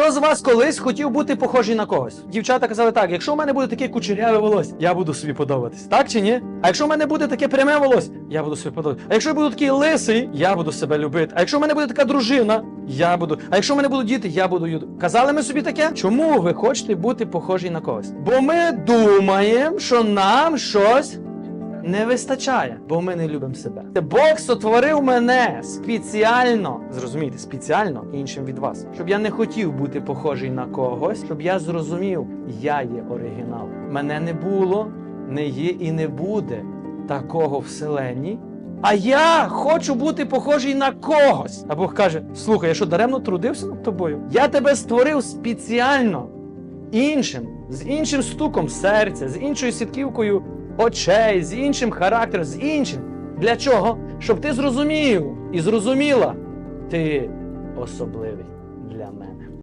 Хто з вас колись хотів бути похожий на когось? Дівчата казали так: якщо в мене буде таке кучеряве волосся, я буду собі подобатись. Так чи ні? А якщо в мене буде таке пряме волосся, я буду собі подобатись. А якщо я буду такий лисий, я буду себе любити. А якщо в мене буде така дружина, я буду. А якщо в мене будуть діти, я буду ю- Казали ми собі таке? Чому ви хочете бути похожі на когось? Бо ми думаємо, що нам щось не вистачає, бо ми не любимо себе. Бог сотворив мене спеціально, зрозумійте, спеціально іншим від вас, щоб я не хотів бути похожий на когось, щоб я зрозумів, я є оригінал. Мене не було, не є і не буде такого вселенні. А я хочу бути похожий на когось. А Бог каже: слухай, я що даремно трудився над тобою? Я тебе створив спеціально іншим, з іншим стуком серця, з іншою сітківкою очей, з іншим характером, з іншим. Для чого? Щоб ти зрозумів і зрозуміла, ти особливий для мене.